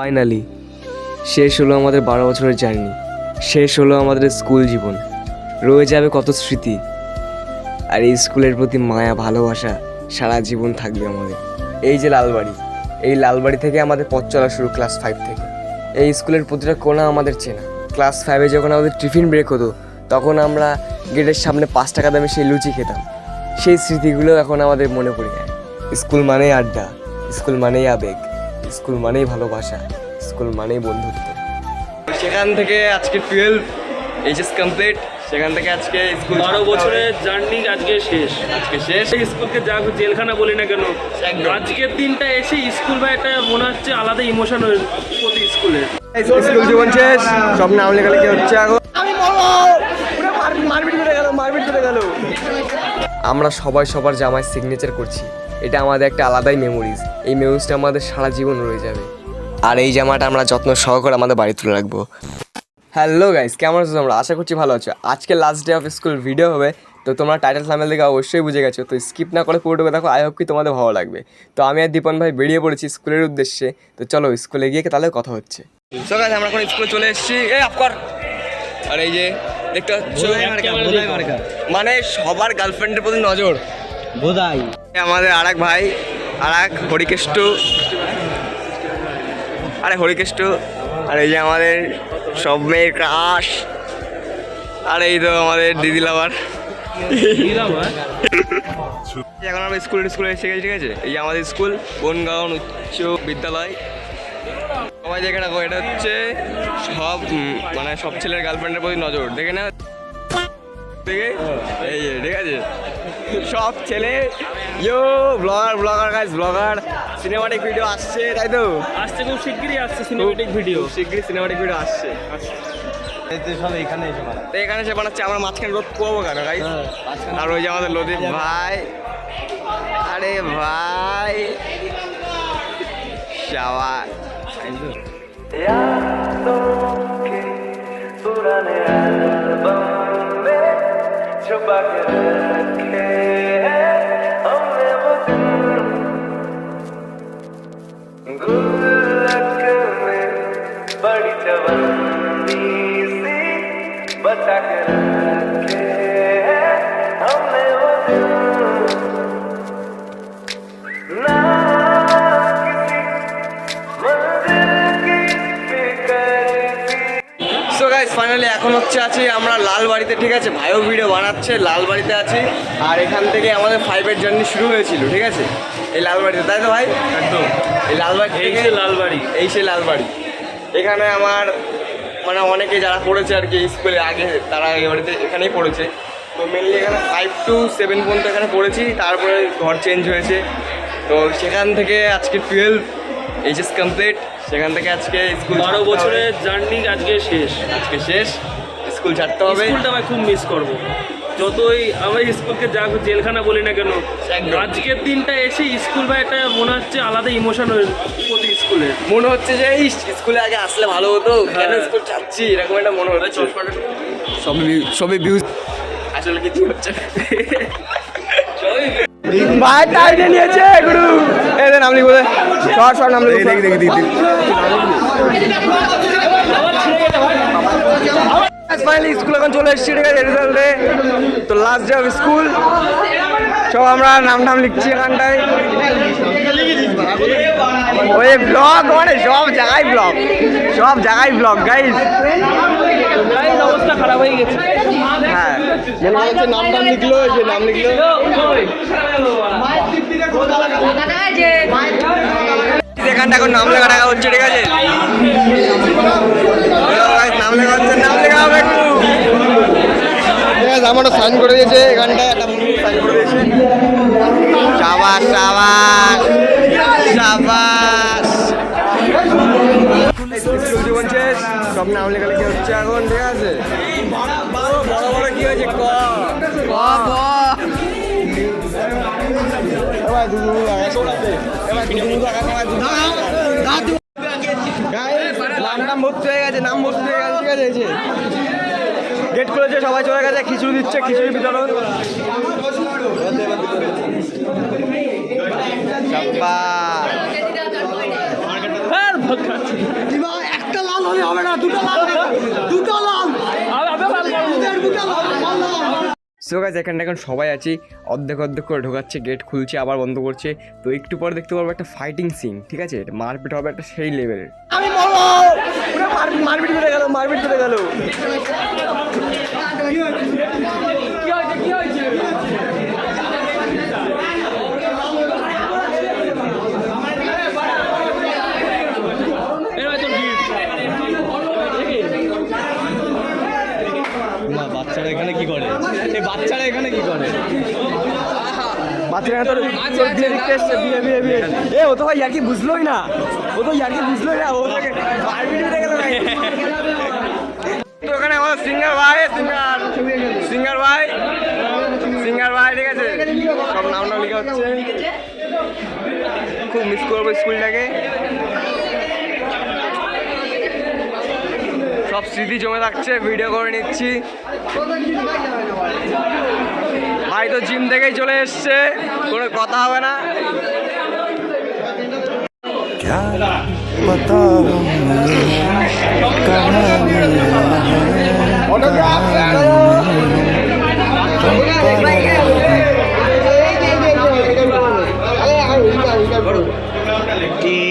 Finally শেষ হলো আমাদের বারো বছরের জার্নি শেষ হলো আমাদের স্কুল জীবন। রয়ে যাবে কত স্মৃতি। আর এই স্কুলের প্রতি মায়া, ভালোবাসা সারা জীবন থাকবে আমাদের। এই যে লালবাড়ি, এই লালবাড়ি থেকে আমাদের পথ চলা শুরু ক্লাস ফাইভ থেকে। এই স্কুলের প্রতিটা কোণা আমাদের চেনা। ক্লাস ফাইভে যখন আমাদের টিফিন ব্রেক হতো, তখন আমরা গেটের সামনে পাঁচ টাকা দামে সেই লুচি খেতাম। সেই স্মৃতিগুলো এখন আমাদের মনে পড়ে যায়। স্কুল মানেই আড্ডা, স্কুল মানেই আবেগ। স্কুল মানেই ভালোবাসা স্কুল মানেই বন্ধুত্ব। সেখান থেকে আজকে টুয়েলভ এইচএস কমপ্লিট সেখান থেকে আজকে স্কুল বারো বছরের জার্নি আজকে শেষ। আজকে শেষ। এই স্কুলকে যা জেলখানা বলি না কেন। আজকের দিনটা এসে স্কুল বা একটা মনে হচ্ছে আলাদা ইমোশন হয়ে প্রতি স্কুলের স্কুল জীবন শেষ সব নাম লেখালে কি হচ্ছে এখন। আমি মারপিট করে গেল মারপিট করে গেল। আমরা সবাই সবার জামায় সিগনেচার করছি। এটা আমাদের একটা আলাদাই মেমোরিজ এই মেমোরিজটা আমাদের সারা জীবন রয়ে যাবে। আর এই জামাটা আমরা যত্ন সহকারে আমাদের বাড়ি তুলে রাখব। হ্যালো গাইস কেমন আছো তোমরা? আশা করছি ভালো আছো। আজকে last day of school video হবে। তো তোমরা টাইটেল থামেল দেখে অবশ্যই বুঝে গেছো। তো স্কিপ না করে পুরোটুকু দেখো আই হোপ কি তোমাদের ভালো লাগবে। তো আমি আর দীপন ভাই বেরিয়ে পড়েছি স্কুলের উদ্দেশ্যে। তো চলো স্কুলে গিয়ে তাহলে কথা হচ্ছে। আমরা এখন স্কুলে চলে এসেছি। এ আফকর আর এই যে দেখতে পাচ্ছ? মানে সবার গার্লফ্রেন্ডের প্রতি নজর। বোধাই। আমাদের আর এক ভাই আর এক হরিকেষ্ট। আরে হরিকেষ্ট, আর এই যে আমাদের সব মেয়ের ক্রাশ। আর এই তো আমাদের দিদি লাভার। এখন আমরা স্কুল স্কুলে এসে গেছি, ঠিক আছে? এই আমাদের স্কুল বনগাঁও উচ্চ বিদ্যালয়। সবাই দেখে রাখো, এটা হচ্ছে সব মানে সব ছেলের গার্লফ্রেন্ডের প্রতি নজর, দেখে না? দেখে? এই যে, ঠিক আছে? সব ছেলে। Yo blogger blogger guys blogger cinematic video আসছে তাই তো? আসছে খুব শিগগিরই আসছে সিনেমেটিক ভিডিও শিগগিরই সিনেমাটিক ভিডিও আসছে। এখানে এসে মারা তো এখানে সে বানাচ্ছে আমরা মাঝখানে রোদ পোয়াবো কেন গাইস আর ওই যে আমাদের লদীপ ভাই। আরে ভাই। শাবা बड़ी গাইস ফাইনালি এখন হচ্ছে আছি আমরা লালবাড়িতে ঠিক আছে? ভাইও ভিডিও বানাচ্ছে লালবাড়িতে আছি। আর এখান থেকে আমাদের ফাইভের জার্নি শুরু হয়েছিল ঠিক আছে? এই লালবাড়িতে তাই তো ভাই? একদম। এই লালবাড়ি এই যে লালবাড়ি। এই সে লালবাড়ি। এখানে আমার মানে অনেকে যারা পড়েছে আর কি স্কুলে আগে তারা এই বাড়িতে এখানেই পড়েছে। তো মেনলি এখানে ফাইভ টু সেভেন পর্যন্ত এখানে পড়েছি তারপরে ঘর চেঞ্জ হয়েছে। তো সেখান থেকে আজকে টুয়েলভ এইচএস কমপ্লিট সেখান থেকে আজকে স্কুল বারো বছরের জার্নি আজকে শেষ। আজকে শেষ। স্কুল ছাড়তে হবে। স্কুলটা আমি খুব মিস করব। যতই আমরা স্কুলকে যা জেলখানা বলি না কেন আজকের দিনটা এসে স্কুল বা একটা মনে হচ্ছে আলাদা ইমোশন প্রতি স্কুলের মনে হচ্ছে যে এই স্কুলে আগে আসলে ভালো হতো। কেন হ্যাঁ। স্কুল ছাড়ছি? এরকম একটা মনে হচ্ছে। সবই view- সবই ভিউজ আসলে কিছু হচ্ছে। ভাই টাইটে নিয়েছে গুরু। এই নাম লিখব শর্ট শর্ট নাম লিখব দেখি দেখি দেখি ফাইনালি স্কুল এখন চলে এসেছি ঠিক আছে রেজাল্টে তো লাস্ট ডে অফ স্কুল সব আমরা নাম টাম লিখছি এখানটায়। ওই ব্লগ মানে সব জায়গায় ব্লগ সব জায়গায় ব্লগ গাইজ অবস্থা খারাপ হয়ে গেছে। হ্যাঁ। মনে হচ্ছে নাম টাম লিখলো যে নাম লিখলো। এখানটা এখন নাম লেখা টাকা হচ্ছে ঠিক আছে? নাম লেখা হচ্ছে নাম লেখা হবে একটু। ঠিক আছে আমারও সাইন করে দিয়েছে এখানটায় একটা সাইন করে দিয়েছে। সাবাস সাবাস সাবাস। সব নাম লেখালে কি হচ্ছে এখন, ঠিক আছে? বড় বড় কি হয়েছে ক নাম ভর্তি হয়ে গেছে নাম ভর্তি হয়ে গেছে গেট খুলেছে, সবাই চলে গেছে, খিচুড়ি দিচ্ছে, খিচুড়ি বিতরণ। চাপ্পা একটা লাল হলে হবে না দুটো লাল দুটো লাল। দুটো লাল সো গাইজ এখানটা এখন সবাই আছি অর্ধেক অর্ধেক করে ঢোকাচ্ছে গেট খুলছে আবার বন্ধ করছে। তো একটু পরে দেখতে পারব একটা ফাইটিং সিন ঠিক আছে? মারপিট হবে একটা সেই লেভেলের আমি মারপিট করে গেল মারপিট করে গেল এর ভাই তোর gift। না বাচ্চারা এখানে কি করে এই বাচ্চারা এখানে কি করে বাচ্চারা তোর তোর বিয়ে দেখতে এসছে বিয়ে বিয়ে বিয়ে। এ ও তো ভাই বুঝলোই না। ও তো বুঝলোই না ও তোকে গেল ভাই। তো ওখানে আমাদের সিঙ্গার ভাই সিঙ্গার সিঙ্গার ভাই সিঙ্গার ভাই ঠিক আছে? সব নাম নাম লেখা হচ্ছে। খুব মিস করব স্কুলটাকে। সব স্মৃতি জমে থাকছে ভিডিও করে নিচ্ছি। ভাই তো জিম থেকেই চলে এসছে কোনো কথা হবে না।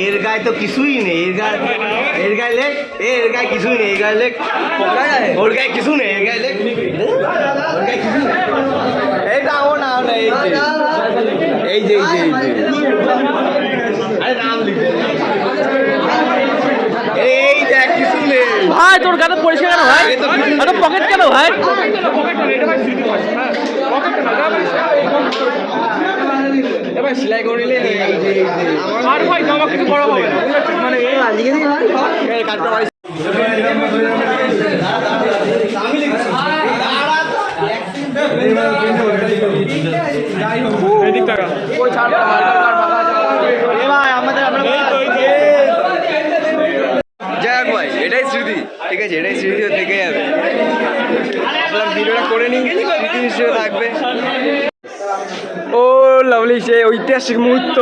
এর গায়ে তো কিছুই নেই এর গায়ে এর গায়ে লেখ এ, এর গায়ে কিছুই নেই এর গায়ে লেখ ওর গায়ে কিছু নেই এর গায়ে লেখ ওর গায়ে কিছু নেই এই না ও না না এই যে। এই যে এই যে এই যে। আরে নাম লিখে। এই দেখ কিছু নেই। ভাই তোর গাতে পরিষ্কার কেন ভাই? এত পকেট কেন ভাই? এবার সেলাই করে নিলে আর ভাই জামা কিছু বড় হবে না। মানে এই এদিক টাকা যাই হোক ভাই এটাই স্মৃতি। ঠিক আছে এটাই স্মৃতি থেকে যাবে। আপনার ভিডিওটা করে নিন স্মৃতি হিসেবে লাভলি সে ঐতিহাসিক মুহূর্ত।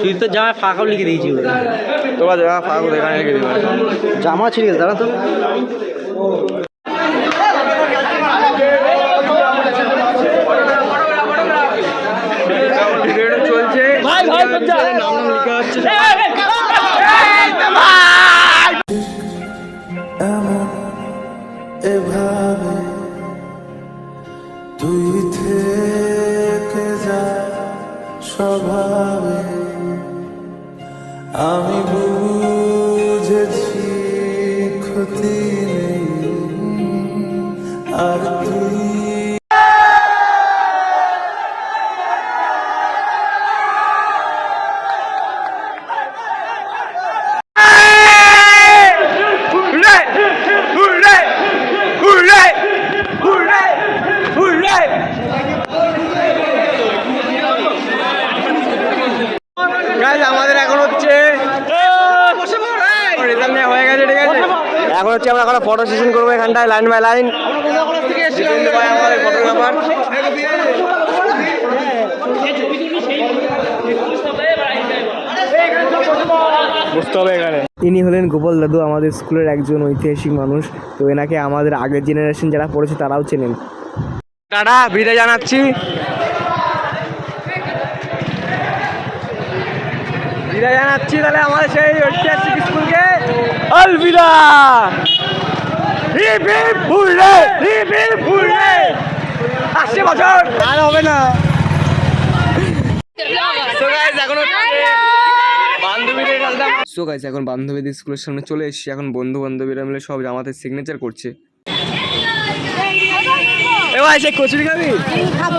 তুই তো জামায় ফাঁকাও লিখে দিয়েছি ফাঁকা এখানে দিবে জামা ছিঁড়ে গেছে দাঁড়া তো। চলছে। নাম নাম লেখা হচ্ছে ফটো সেশন করব এখানটায় লাইন বাই লাইন ভাই আমাদের ফটোগ্রাফার বুঝতে হবে এখানে। ইনি হলেন গোপাল দাদু আমাদের স্কুলের একজন ঐতিহাসিক মানুষ। তো এনাকে আমাদের আগের জেনারেশন যারা পড়েছে তারাও চেনেন। টাটা বিদায় জানাচ্ছি। বিদায় জানাচ্ছি তাহলে আমাদের সেই ঐতিহাসিক স্কুলকে। অলবিদা hip hip hurray hip hip hurray আসছে বছর। আর হবে না। সো গাইস এখন বান্ধবীদের খেলতাম সো গাইস এখন বান্ধবীদের স্কুলের সামনে চলে এসেছি। এখন বন্ধু বান্ধবীরা মিলে সব জামাতে সিগনেচার করছে। এ ভাই সে কচুরি খাবি? খাব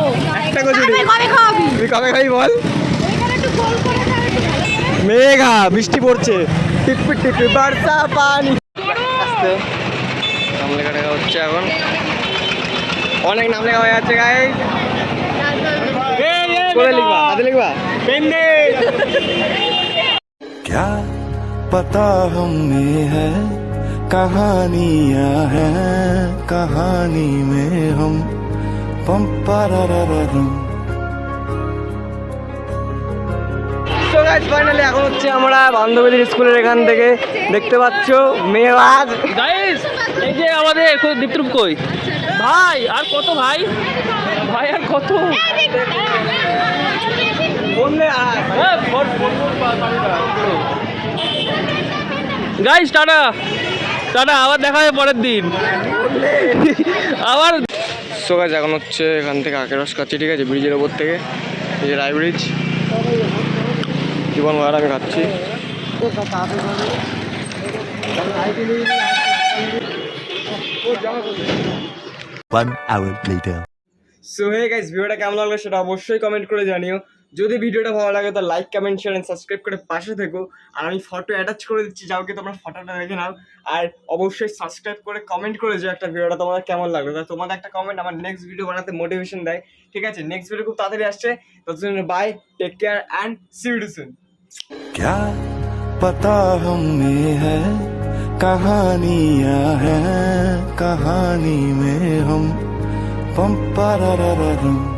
একটা কচুরি। কবে তুই কবে খাবি বল। মেঘা বৃষ্টি পড়ছে। টিপি টিপি বর্ষা পানি। আস্তে নাম লেখা লেখা হচ্ছে এখন অনেক নাম লেখা হয়ে যাচ্ছে গায়ে কোথায় লিখবা হাতে লিখবা পেন দে क्या पता हम में है कहानियां हैं कहानी में हम पम पारारारारम ফাইনালি এখন হচ্ছে আমরা বান্ধবীদের স্কুলের এখান থেকে দেখতে পাচ্ছ মেয়েবাজ গাইস এই যে আমাদের দীপ্তরূপ কই? ভাই আর কত ভাই? ভাই আর কত? Guys tata. টাটা আবার দেখা হবে পরের দিন। আবার সো গাইজ এখন হচ্ছে এখান থেকে আখের রস খাচ্ছি ঠিক আছে? ব্রিজের ওপর থেকে এই যে রায় ব্রিজ জীবন ভাড়া আমি খাচ্ছি One hour later. So hey guys ভিডিওটা কেমন লাগল সেটা অবশ্যই কমেন্ট করে জানিও যদি ভিডিওটা ভালো লাগে তো like comment share and subscribe করে পাশে থেকো আর আমি ফটো অ্যাটাচ করে দিচ্ছি যাও কি তোমরা ফটোটা দেখে নাও আর অবশ্যই সাবস্ক্রাইব করে কমেন্ট করে যে একটা ভিডিওটা তোমাদের কেমন লাগলো তা তোমাদের একটা কমেন্ট আমার নেক্সট ভিডিও বানাতে মোটিভেশন দেয় ঠিক আছে নেক্সট ভিডিও খুব তাড়াতাড়ি আসছে ততদিন bye take care and see you soon क्या पता हम में है कहानियां हैं कहानी में हम पम पारारारारम